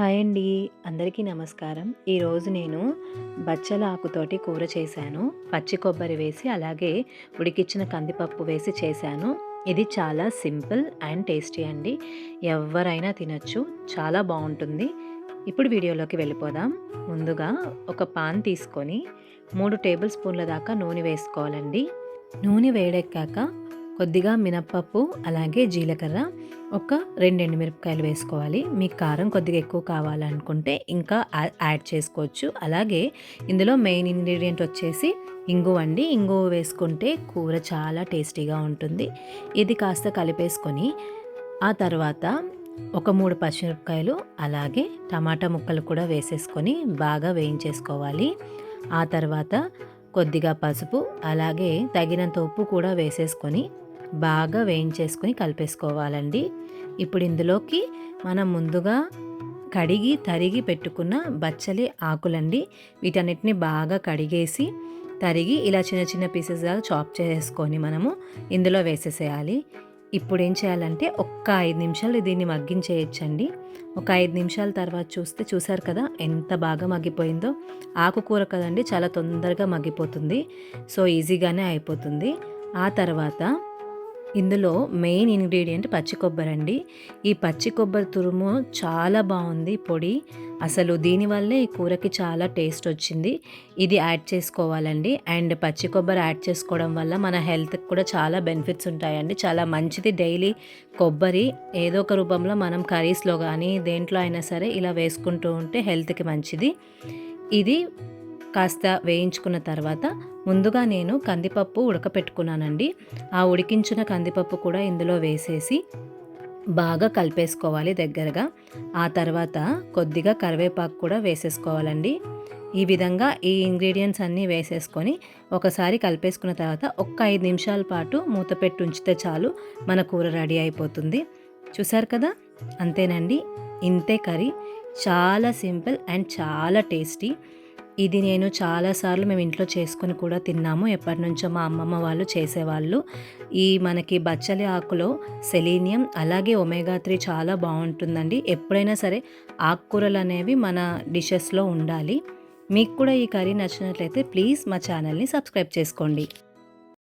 Hi అండి. అందరికీ నమస్కారం. ఈరోజు నేను బచ్చల ఆకుతోటి కూర చేశాను. పచ్చి కొబ్బరి వేసి అలాగే ఉడికిచ్చిన కందిపప్పు వేసి చేశాను. ఇది చాలా సింపుల్ అండ్ టేస్టీ అండి. ఎవరైనా తినచ్చు. చాలా బాగుంటుంది. ఇప్పుడు వీడియోలోకి వెళ్ళిపోదాం. ముందుగా ఒక పాన్ తీసుకొని మూడు టేబుల్ స్పూన్ల దాకా నూనె వేసుకోవాలండి. నూనె వేడెక్కాక కొద్దిగా మినప్పప్పు అలాగే జీలకర్ర ఒక రెండు ఎండుమిరపకాయలు వేసుకోవాలి. మీకు కారం కొద్దిగా ఎక్కువ కావాలనుకుంటే ఇంకా యాడ్ చేసుకోవచ్చు. అలాగే ఇందులో మెయిన్ ఇంగ్రీడియంట్ వచ్చేసి ఇంగు అండి. ఇంగు వేసుకుంటే కూర చాలా టేస్టీగా ఉంటుంది. ఇది కాస్త కలిపేసుకొని ఆ తర్వాత ఒక మూడు పచ్చిమిరపకాయలు అలాగే టమాటా ముక్కలు కూడా వేసేసుకొని బాగా వేయించేసుకోవాలి. ఆ తర్వాత కొద్దిగా పసుపు అలాగే తగినంత ఉప్పు కూడా వేసేసుకొని బాగా వేయించేసుకొని కలిపేసుకోవాలండి. ఇప్పుడు ఇందులోకి మనం ముందుగా కడిగి తరిగి పెట్టుకున్న బచ్చలి ఆకులండి. వీటన్నిటిని బాగా కడిగేసి తరిగి ఇలా చిన్న చిన్న పీసెస్గా చాప్ చేసుకొని మనము ఇందులో వేసేసేయాలి. ఇప్పుడు ఏం చేయాలంటే ఒక్క ఐదు నిమిషాలు దీన్ని మగ్గించేయచ్చండి. ఒక ఐదు నిమిషాల తర్వాత చూస్తే చూసారు కదా ఎంత బాగా మగ్గిపోయిందో. ఆకుకూర కదండి చాలా తొందరగా మగ్గిపోతుంది. సో ఈజీగానే అయిపోతుంది. ఆ తర్వాత ఇందులో మెయిన్ ఇంగ్రీడియంట్ పచ్చి కొబ్బరి అండి. ఈ పచ్చి కొబ్బరి తురుము చాలా బాగుంది పొడి. అసలు దీనివల్లే ఈ కూరకి చాలా టేస్ట్ వచ్చింది. ఇది యాడ్ చేసుకోవాలండి. అండ్ పచ్చి కొబ్బరి యాడ్ చేసుకోవడం వల్ల మన హెల్త్కి కూడా చాలా బెనిఫిట్స్ ఉంటాయండి. చాలా మంచిది డైలీ కొబ్బరి. ఏదో ఒక రూపంలో మనం కర్రీస్లో కానీ దేంట్లో అయినా సరే ఇలా వేసుకుంటూ ఉంటే హెల్త్కి మంచిది. ఇది కాస్త వేయించుకున్న తర్వాత ముందుగా నేను కందిపప్పు ఉడకపెట్టుకున్నానండి. ఆ ఉడికించిన కందిపప్పు కూడా ఇందులో వేసేసి బాగా కలిపేసుకోవాలి దగ్గరగా. ఆ తర్వాత కొద్దిగా కరివేపాకు కూడా వేసేసుకోవాలండి. ఈ విధంగా ఈ ఇంగ్రీడియంట్స్ అన్నీ వేసేసుకొని ఒకసారి కలిపేసుకున్న తర్వాత ఒక్క ఐదు నిమిషాల పాటు మూత పెట్టి ఉంచితే చాలు మన కూర రెడీ అయిపోతుంది. చూసారు కదా? అంతేనండి. ఇంతే కర్రీ. చాలా సింపుల్ అండ్ చాలా టేస్టీ. ఇది నేను చాలాసార్లు మేము ఇంట్లో చేసుకుని కూడా తిన్నాము. ఎప్పటి నుంచో మా అమ్మమ్మ వాళ్ళు చేసేవాళ్ళు. ఈ మనకి బచ్చలి ఆకులో సెలీనియం అలాగే ఒమేగా త్రీ చాలా బాగుంటుందండి. ఎప్పుడైనా సరే ఆకుకూరలు అనేవి మన డిషెస్లో ఉండాలి. మీకు కూడా ఈ కర్రీ నచ్చినట్లయితే ప్లీజ్ మా ఛానల్ని సబ్స్క్రైబ్ చేసుకోండి.